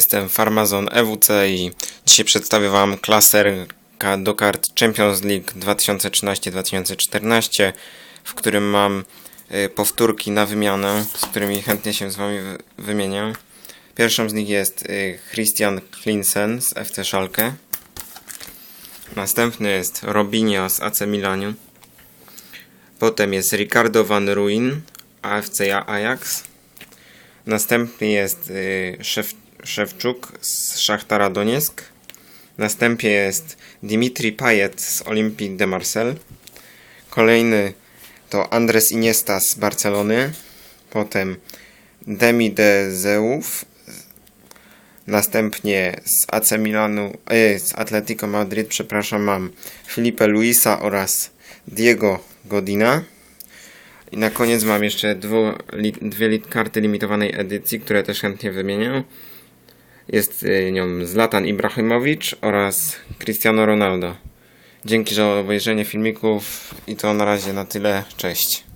Jestem Farmazon EWC i dzisiaj przedstawię Wam klaserka do kart Champions League 2013-2014, w którym mam y, powtórki na wymianę, z którymi chętnie się z Wami wy- wymienię. Pierwszą z nich jest y, Christian Klinsen z FC Schalke. Następny jest Robinho z AC Milanu. Potem jest Ricardo van Ruin, AFC Ajax. Następny jest y, Szef, Szewczuk z Szachtara Donieck. Następnie jest Dimitri Payet z Olympique de Marseille. Kolejny to Andres Iniesta z Barcelony. Potem Demi de Zeów. Następnie z AC Milanu, e, z Atletico Madryt, przepraszam, mam Felipe Luisa oraz Diego Godina. I na koniec mam jeszcze dwu, li, dwie karty limitowanej edycji, które też chętnie wymienię. Jest y, nią Zlatan Ibrahimowicz oraz Cristiano Ronaldo. Dzięki za obejrzenie filmików i to na razie na tyle. Cześć.